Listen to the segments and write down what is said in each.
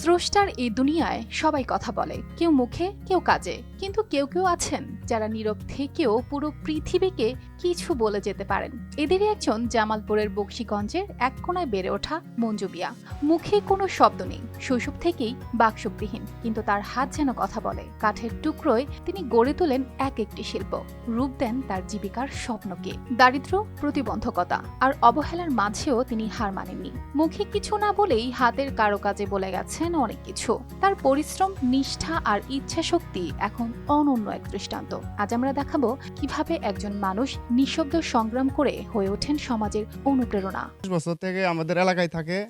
স্রষ্টার এই দুনিয়ায় সবাই কথা বলে, কেউ মুখে, কেউ কাজে। কিন্তু কেউ কেউ আছেন যারা নীরব থেকেও পুরো পৃথিবীকে কিছু বলে যেতে পারেন। এদেরই একজন জামালপুরের বক্সিগঞ্জের এক কোনায় বেড়ে ওঠা মঞ্জু মিয়া। মুখে কোনো শব্দ নেই, শৈশব থেকেই বাকশক্তিহীন কিন্তু তার হাত যেন কথা বলে। কাঠের টুকরোয় তিনি গড়ে তোলেন এক একটি শিল্প। রূপ দেন তার জীবিকার স্বপ্নকে। দারিদ্র, প্রতিবন্ধকতা আর অবহেলার মাঝেও তিনি হার মানেননি। মুখে কিছু না বলেই হাতের কারও কাজে বলে গেছেন অনেক কিছু। তার পরিশ্রম, নিষ্ঠা আর ইচ্ছা শক্তি এখন অনন্য এক দৃষ্টান্ত। আজ আমরা দেখাবো কীভাবে একজন মানুষ নিঃশব্দ সংগ্রাম করে হয়ে ওঠেন সমাজের অনুপ্রেরণা। বছর থেকে আমাদের এলাকায় থাকে।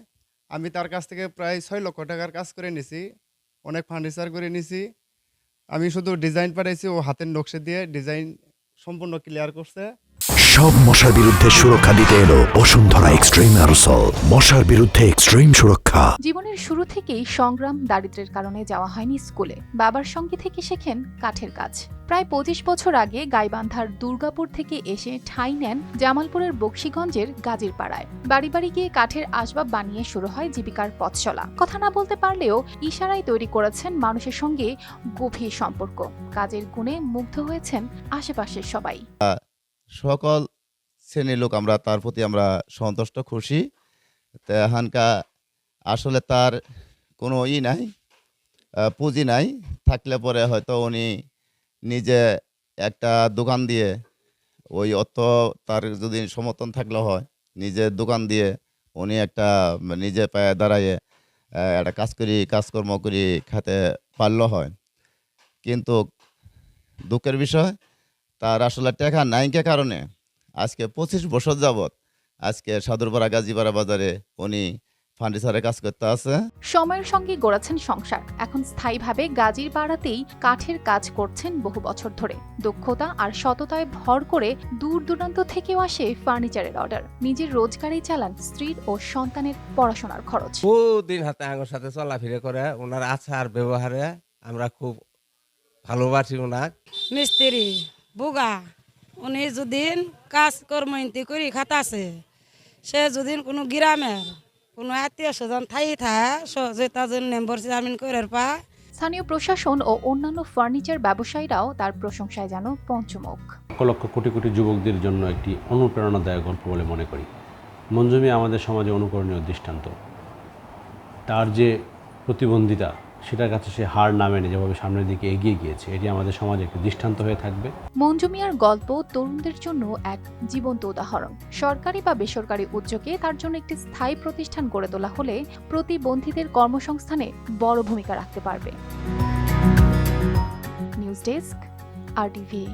আমি তার কাছ থেকে প্রায় ছয় লক্ষ টাকার কাজ করে নিছি। অনেক ফার্নিচার করে নিছি। আমি শুধু ডিজাইন পাঠাইছি ও হাতের নকশে দিয়ে ডিজাইন সম্পূর্ণ ক্লিয়ার করছে। সব মশার বিরুদ্ধে সুরক্ষা দিতে এলো বসুন্ধরা এক্সট্রিম অ্যারোসল মশার বিরুদ্ধে এক্সট্রিম সুরক্ষা। জীবনের শুরু থেকেই সংগ্রাম দারিদ্র্যের কারণে যাওয়া হয়নি স্কুলে। বাবার সঙ্গে থেকে শেখেন কাঠের কাজ। প্রায় পঁচিশ বছর আগে গাইবান্ধার দুর্গাপুর থেকে এসে ঠাঁই নেন জামালপুরের বক্সিগঞ্জের গাজীর পাড়ায় বাড়ি বাড়ি গিয়ে কাঠের আসবাব বানিয়ে শুরু হয় জীবিকার পথ চলা। কথা না বলতে পারলেও ইশারায় তৈরি করেছেন মানুষের সঙ্গে গভীর সম্পর্ক। কাজের গুণে মুগ্ধ হয়েছেন আশেপাশের সবাই। সকল শ্রেণির লোক আমরা, তার প্রতি আমরা সন্তুষ্ট, খুশি। এখানকা আসলে তার কোনো ই নাই পুঁজি নাই। থাকলে পরে হয়তো উনি নিজে একটা দোকান দিয়ে ওই অর্থ তার যদি সমর্থন থাকলে হয়, নিজে দোকান দিয়ে উনি একটা নিজে পায়ে দাঁড়াইয়ে একটা কাজ করি, কাজকর্ম করি খেতে পারল হয়। কিন্তু দুঃখের বিষয়, তার আসলে টাকা নাইকে কারণে? আজকে পঁচিশ বছর যাবৎ আজকে সাদুরপাড়া গাজীপাড়া বাজারে উনি ফার্নিচারে কাজ করতে আছে। সময়ের সঙ্গে গড়াচ্ছেন সংসার। এখন স্থায়ীভাবে গাজীর পাড়াতেই কাঠের কাজ করছেন বহু বছর ধরে। দক্ষতা আর সততায় ভর করে দূর দূরান্ত থেকেও আসে ফার্নিচারের অর্ডার। নিজের রোজগারেই চালান স্ত্রীর ও সন্তানের পড়াশোনার খরচ। বহুদিন হাতে আঙ্গুর সাথে চলাফিরে করে ওনার আচার ব্যবহারে আমরা খুব ভালোবাসি ওনার। মিস্ত্রি বুগা উনি যদি কাজকর্ম ইন্তি করি খাতাছে সে যদি কোনো গ্রামের কোনো আত্মীয় স্বজন থাই থা সহযোগিতার জন্য মেম্বার চেয়ারম্যান করে পা। স্থানীয় প্রশাসন ও অন্যান্য ফার্নিচার ব্যবসায়ীরাও তার প্রশংসায় যেন পঞ্চমুখ। লক্ষ লক্ষ কোটি কোটি যুবকদের জন্য একটি অনুপ্রেরণাদায়ক গল্প বলে মনে করি। মঞ্জুমি আমাদের সমাজে অনুকরণীয় দৃষ্টান্ত। তার যে প্রতিবন্ধিতা সেটার কাছে সে হার না মেনে যেভাবে সামনের দিকে এগিয়ে গিয়েছে, এটি আমাদের সমাজে একটি দৃষ্টান্ত হয়ে থাকবে। মঞ্জু মিয়ার গল্প তরুণদের জন্য এক জীবন্ত উদাহরণ। সরকারি বা বেসরকারি উদ্যোগে তার জন্য একটি স্থায়ী প্রতিষ্ঠান গড়ে তোলা হলে প্রতিবন্ধীদের কর্মসংস্থানে বড় ভূমিকা রাখতে পারবে। নিউজ ডেস্ক, আর টিভি